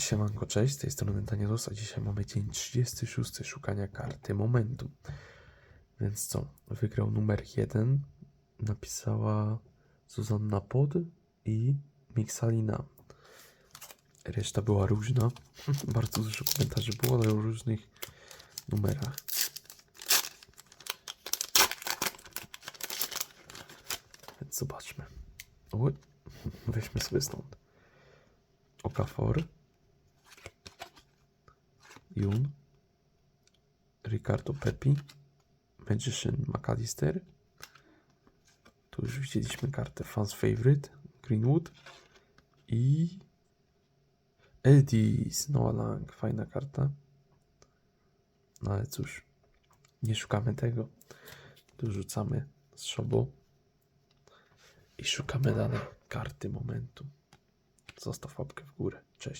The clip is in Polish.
Siemanko, cześć, z tej strony Danielus, a dzisiaj mamy dzień 36 szukania karty momentu. Więc co, wygrał numer 1, napisała Zuzanna Pod i Mixalina. Reszta była różna, bardzo dużo komentarzy było, o różnych numerach. Więc zobaczmy. Oj, weźmy sobie stąd. Okafor. Jun, Ricardo Pepi, Magician McAllister. Tu już widzieliśmy kartę Fans Favorite, Greenwood i Edis, Noah Lang, fajna karta. No ale cóż, nie szukamy tego. Tu rzucamy z szobu i szukamy dalej karty momentu. Zostaw łapkę w górę. Cześć.